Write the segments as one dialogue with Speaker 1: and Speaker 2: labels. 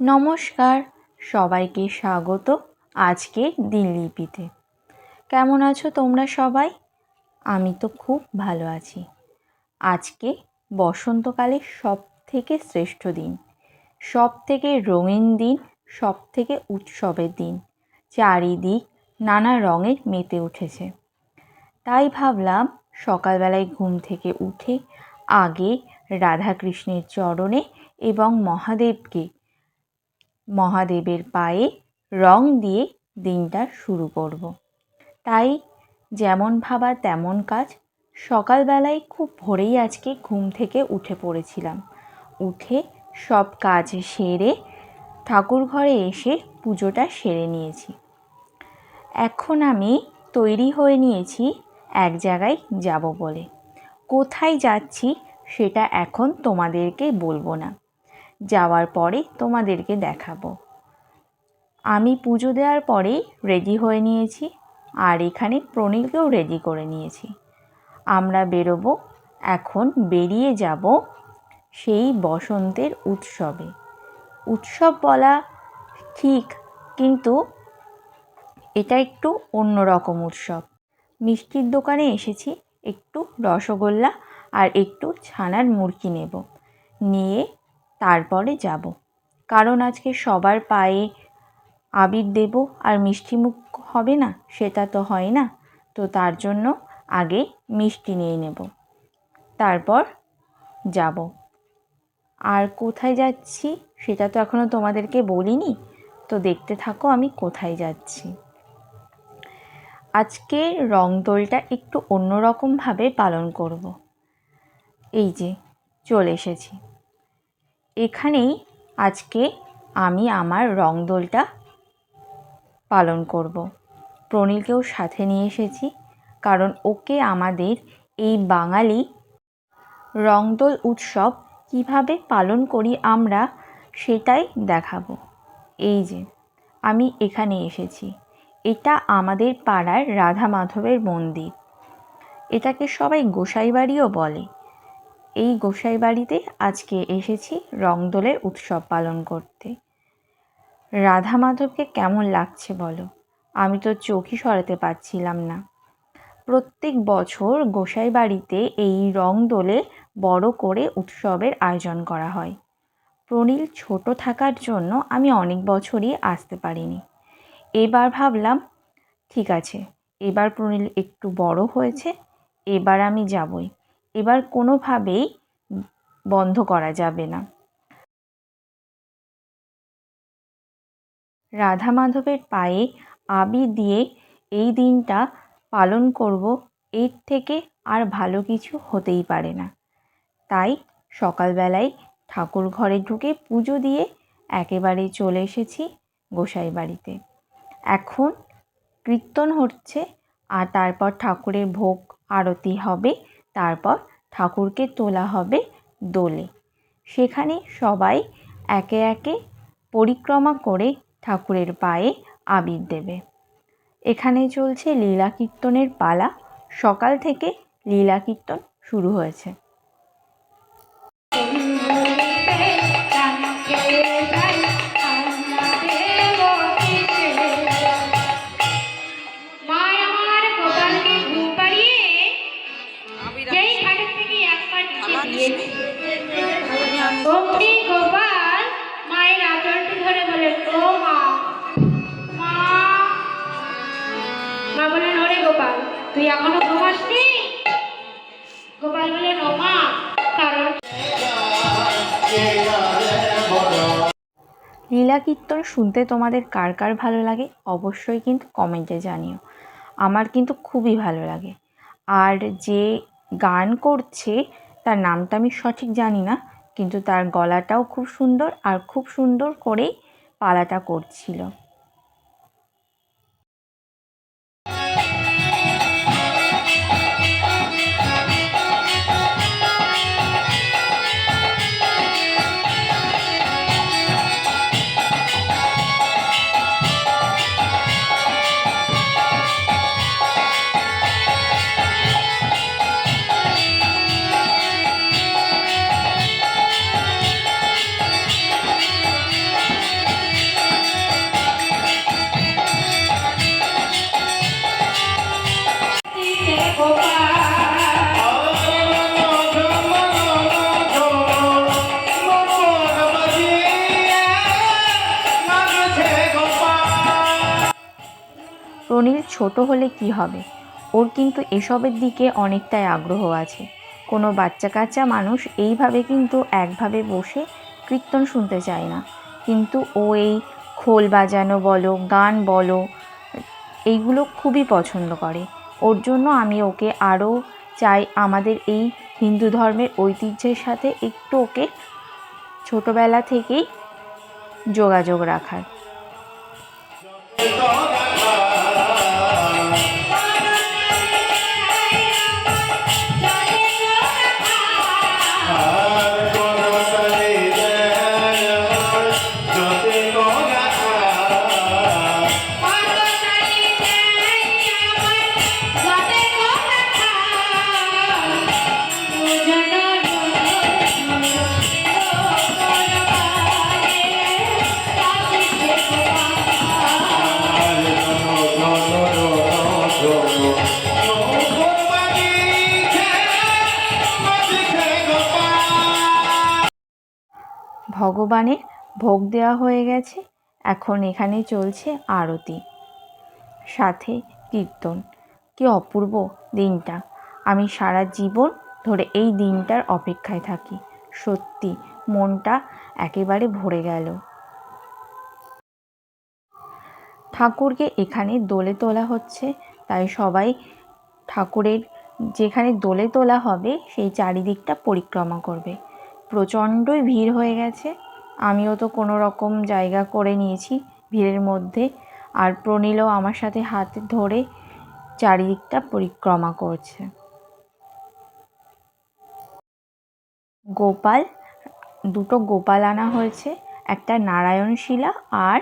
Speaker 1: নমস্কার, সবাইকে স্বাগত আজকে দিনলিপিতে কেমন আছো তোমরা সবাই? আমি তো খুব ভালো আছি। আজকে বসন্তকালের সব থেকে শ্রেষ্ঠ দিন সব থেকে রঙিন দিন সব থেকে উৎসবের দিন। চারিদিক নানা রঙের মেতে উঠেছে। তাই ভাবলাম সকালবেলায় ঘুম থেকে উঠে আগে রাধাকৃষ্ণের চরণে এবং মহাদেবকে মহাদেবের পায়ে রং দিয়ে দিনটা শুরু করব। তাই যেমন ভাবা তেমন কাজ। সকালবেলায় খুব ভোরেই আজকে ঘুম থেকে উঠে পড়েছিলাম। উঠে সব কাজ সেরে ঠাকুর ঘরে এসে পুজোটা সেরে নিয়েছি। এখন আমি তৈরি হয়ে নিয়েছি এক জায়গায় যাব বলে। কোথায় যাচ্ছি সেটা এখন তোমাদেরকে বলব না। যাওয়ার পরে তোমাদেরকে দেখাবো। আমি পুজো দেওয়ার পরে রেডি হয়ে নিয়েছি আর এখানে প্রণীলকেও রেডি করে নিয়েছি। আমরা বেরোবো, এখন বেরিয়ে যাব সেই বসন্তের উৎসবে। উৎসব বলা ঠিক, কিন্তু এটা একটু অন্যরকম উৎসব। মিষ্টির দোকানে এসেছি, একটু রসগোল্লা আর একটু ছানার মুরকি নেব। নিয়ে তারপরে যাব। কারণ আজকে সবার পায়ে আবির দেব আর মিষ্টি মুখ হবে না, সেটা তো হয় না। তো তার জন্য আগে মিষ্টি নিয়ে নেব। তারপর যাব। আর কোথায় যাচ্ছি সেটা তো এখনও তোমাদেরকে বলিনি, তো দেখতে থাকো আমি কোথায় যাচ্ছি। আজকে রং দোলটা একটু অন্যরকমভাবে পালন করব। এই যে, চলে এসেছি। এখানেই আজকে আমি আমার রং দোলটা পালন করব। প্রণীলকেও সাথে নিয়ে এসেছি, কারণ ওকে আমাদের এই বাঙালি রংদোল উৎসব কীভাবে পালন করি আমরা সেটাই দেখাবো। এই যে, আমি এখানে এসেছি। এটা আমাদের পাড়ার রাধা মাধবের মন্দির। এটাকে সবাই গোসাই বাড়িও বলে। এই গোসাই বাড়িতে আজকে এসেছি রংদোলের উৎসব পালন করতে। রাধা মাধবকে কেমন লাগছে বলো? আমি তো চোখই সরাতে পারছিলাম না। প্রত্যেক বছর গোসাই বাড়িতে এই রং দোলে বড় করে উৎসবের আয়োজন করা হয়। প্রনীল ছোট থাকার জন্য আমি অনেক বছরই আসতে পারিনি। এবার ভাবলাম, ঠিক আছে, এবার প্রণীল একটু বড় হয়েছে, এবার আমি যাবই। এবার কোনোভাবেই বন্ধ করা যাবে না। রাধা মাধবের পায়ে আবির দিয়ে এই দিনটা পালন করব, এর থেকে আর ভালো কিছু হতেই পারে না। তাই সকালবেলায় ঠাকুর ঘরে ঢুকে পুজো দিয়ে একেবারে চলে এসেছি গোসাই বাড়িতে। এখন কীর্তন হচ্ছে আর তারপর ঠাকুরের ভোগ আরতি হবে তারপর ঠাকুরকে তোলা হবে দোলে। সেখানে সবাই একে একে পরিক্রমা করে ঠাকুরের পায়ে আবির দেবে। এখানে চলছে লীলা কীর্তনের পালা। সকাল থেকে লীলা কীর্তন শুরু হয়েছে। লীলা শুনতে তোমাদের কার কার ভালো লাগে, অবশ্যই কিন্তু কমেন্টে জানিও। আমার কিন্তু খুবই ভালো লাগে। আর যে গান করছে, তার নামটা আমি সঠিক জানি না, কিন্তু তার গলাটাও খুব সুন্দর আর খুব সুন্দর করেই পালাটা করছিল। প্রনীল ছোট হলে কি হবে? ওর কিন্তু এসবের দিকে অনেকটাই আগ্রহ আছে। কোনো বাচ্চা কাচ্চা মানুষ এইভাবে কিন্তু একভাবে বসে কীর্তন শুনতে চায় না। কিন্তু ও এই খোল বাজানো বলো, গান বলো, এইগুলো খুবই পছন্দ করে। ওর জন্য আমি ওকে আরও চাই আমাদের এই হিন্দু ধর্মের ঐতিহ্যের সাথে একটু ওকে ছোটোবেলা থেকেই যোগাযোগ রাখার। ভগবানের ভোগ দেওয়া হয়ে গেছে। এখন এখানে চলছে আরতি। সাথে কীর্তন। কি অপূর্ব দিনটা। আমি সারা জীবন ধরে এই দিনটার অপেক্ষায় থাকি। সত্যি মনটা একেবারে ভরে গেল। ঠাকুরকে এখানে দোলে তোলা হচ্ছে। তাই সবাই ঠাকুরের যেখানে দোলে তোলা হবে, সেই চারিদিকটা পরিক্রমা করবে। প্রচণ্ডই ভিড় হয়ে গেছে। আমিও তো কোনো রকম জায়গা করে নিয়েছি ভিড়ের মধ্যে। আর প্রণীলও আমার সাথে হাত ধরে চারিদিকটা পরিক্রমা করছে। গোপাল, দুটো গোপাল আনা হয়েছে, একটা নারায়ণ শিলা আর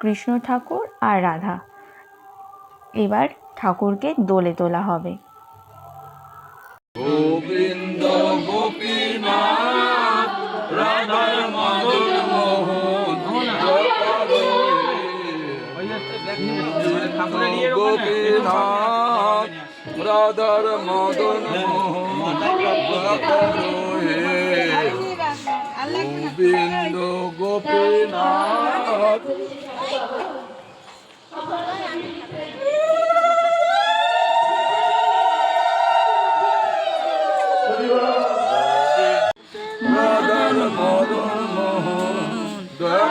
Speaker 1: কৃষ্ণ ঠাকুর আর রাধা। এবার ঠাকুরকে দোলে তোলা হবে।
Speaker 2: রাধার মদন মোহন গোবিন্দ গোপীনাথ। রাধার মদন মোহন দয়া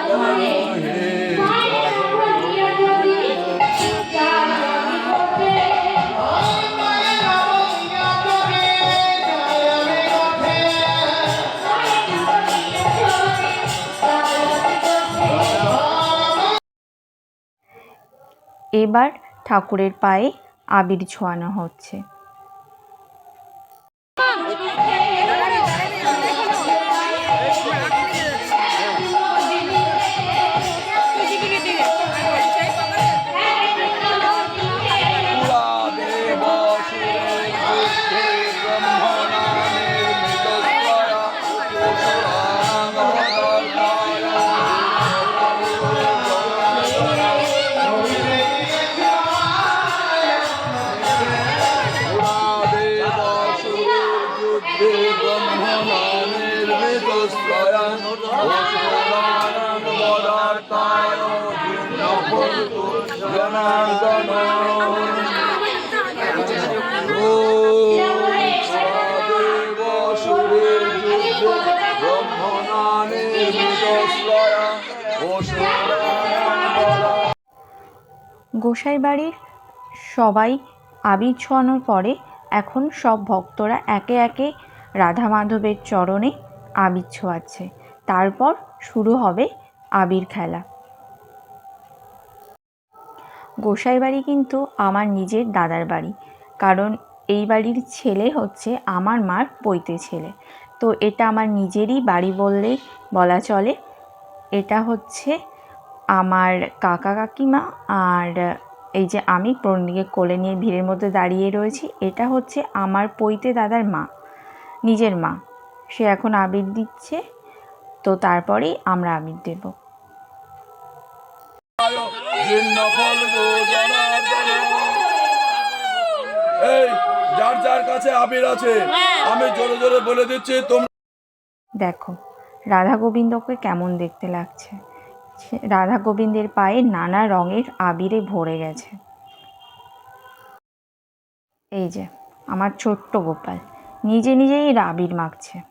Speaker 1: এবার ঠাকুরের পায়ে আবির ছোঁয়ানো হচ্ছে। গোসাই বাড়ির সবাই আবির ছোঁয়ানোর পরে এখন সব ভক্তরা একে একে রাধা মাধবের চরণে আবির ছোঁয়াচ্ছে। তারপর শুরু হবে আবির খেলা। গোসাই বাড়ি কিন্তু আমার নিজের দাদার বাড়ি, কারণ এই বাড়ির ছেলে হচ্ছে আমার মার পৈতে ছেলে। তো এটা আমার নিজেরই বাড়ি বললেই বলা চলে। এটা হচ্ছে আমার কাকা কাকিমা আর এই যে আমি প্রণীকে কোলে নিয়ে ভিড়ের মধ্যে দাঁড়িয়ে রয়েছি এটা হচ্ছে আমার পৈতে দাদার মা নিজের মা। সে এখন আবির দিচ্ছে তো তারপরেই আমরা আবির দেব।
Speaker 2: যার যার কাছে আবির আছে আমি জোরে জোরে বলে দিচ্ছি তোমরা
Speaker 1: দেখো রাধা গোবিন্দকে কেমন দেখতে লাগছে। রাধা গোবিন্দের পায়ে নানা রঙের আবিরে ভরে গেছে। এই যে, আমার ছোট্ট গোপাল, নিজে নিজেই আবির মাখছে।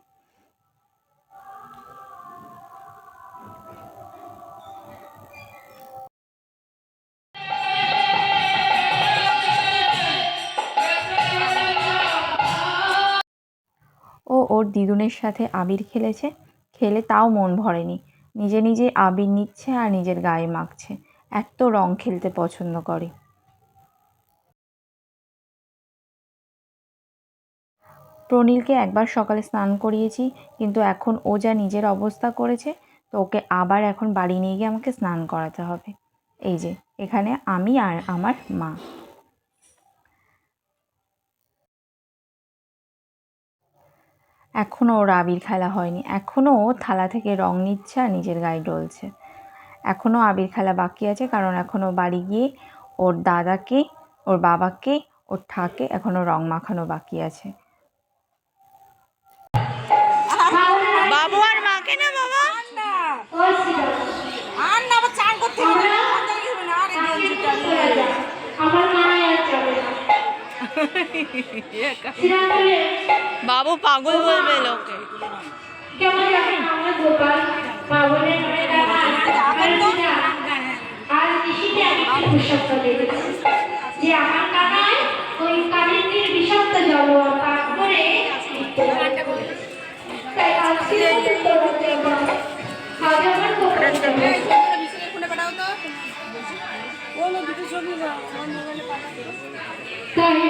Speaker 1: ও ওর দিদুনের সাথে আবির খেলেছে, খেলে তাও মন ভরেনি। নিজে নিজে আবির নিচ্ছে আর নিজের গায়ে মাখছে। এত রং খেলতে পছন্দ করে। প্রনীলকে একবার সকালে স্নান করিয়েছি, কিন্তু এখন ও যা নিজের অবস্থা করেছে, তো ওকে আবার এখন বাড়ি নিয়ে গিয়ে আমাকে স্নান করাতে হবে। এই যে, এখানে আমি আর আমার মা। এখনও ওর আবির খেলা হয়নি। এখনও ও থালা থেকে রং নিচ্ছে আর নিজের গায়ে ডলছে। এখনও আবির খেলা বাকি আছে কারণ এখনও বাড়ি গিয়ে ওর দাদাকে ওর বাবাকে ওর ঠাকে এখনও রং মাখানো বাকি আছে।
Speaker 3: বাবু আর মাকে না বাবা?
Speaker 4: আর না আবার চান করতে হবে না? আমার মায়
Speaker 3: বাবু পাগল বলবে লোকে।
Speaker 4: যে আমার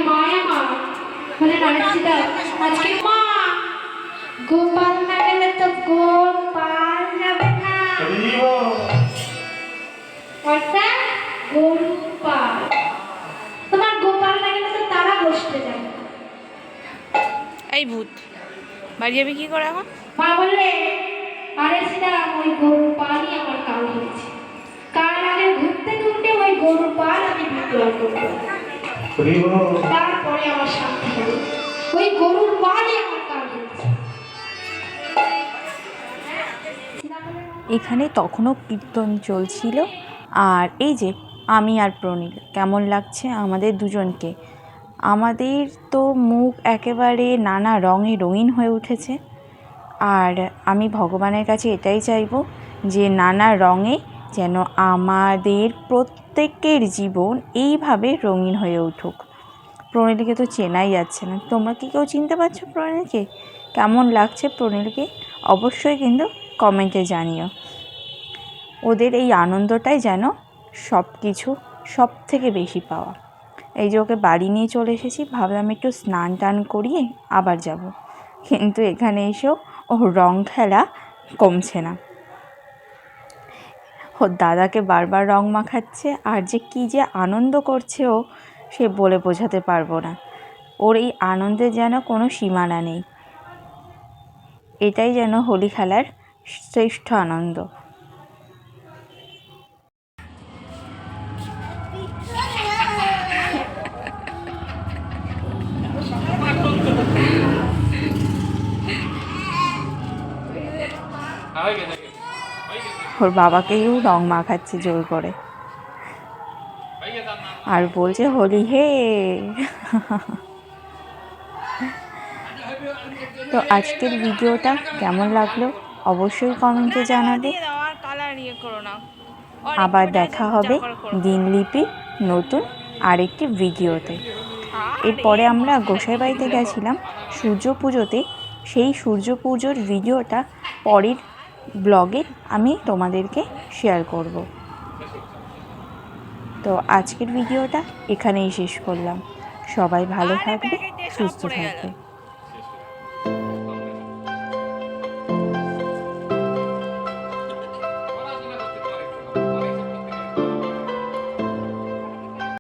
Speaker 4: মায়া মা বলে নারসিদা আজকে মা গোপাল না গেলে তো গোপাল যাবে না। অর্থাৎ গোপাল। তোমার গোপাল না গেলে তো তারা বসতে যাবে
Speaker 3: এই ভূত বাড়ি যাবি কি করে এখন?
Speaker 4: মা বললে আরে সিদা ওই গরু পালই আমার কাল হয়েছে। কাল আগে ঘুরতে ঘুরতে ওই গরু পাল আমি বিক্রয় করব। তারপরে আমার ওই গরুর হয়েছে
Speaker 1: এখানে তখনও কীর্তন চলছিল, আর এই যে আমি আর প্রণীল, কেমন লাগছে আমাদের দুজনকে? আমাদের তো মুখ একেবারে নানা রঙে রঙিন হয়ে উঠেছে, আর আমি ভগবানের কাছে এটাই চাইব যে নানা রঙে যেন আমাদের প্রত্যেকের জীবন এইভাবে রঙিন হয়ে উঠুক। প্রণীলকে তো চেনাই যাচ্ছে না। তোমরা কি কেউ চিনতে পারছ প্রণীলকে? কেমন লাগছে প্রণীলকে? অবশ্যই কিন্তু কমেন্টে জানিও। ওদের এই আনন্দটাই যেন সব কিছু সব থেকে বেশি পাওয়া। এই যে ওকে বাড়ি নিয়ে চলে এসেছি, ভাবলাম একটু স্নান টান করিয়ে আবার যাব। কিন্তু এখানে এসেও ও রং খেলা কমছে না। ওর দাদাকে বারবার রং মাখাচ্ছে, আর যে কী যে আনন্দ করছে ও সে বলে বোঝাতে পারব না। ওর এই আনন্দে যেন কোনো সীমানা নেই। এটাই যেন হোলি খেলার শ্রেষ্ঠ আনন্দ। ওর বাবাকেও রং মাখাচ্ছে জোর করে। আর বলছে হোলি হে। তো আজকের ভিডিওটা কেমন লাগল অবশ্যই কমেন্টে জানাবে। আবার দেখা হবে দিনলিপি নতুন আরেকটি ভিডিওতে। এরপরে আমরা গোসাইবাড়িতে গেছিলাম সূর্য পুজোতে। সেই সূর্য পুজোর ভিডিওটা পরের ব্লগে আমি তোমাদেরকে শেয়ার করব। তো আজকের ভিডিওটা এখানেই শেষ করলাম। সবাই ভালো থাকবে সুস্থ থাকবে।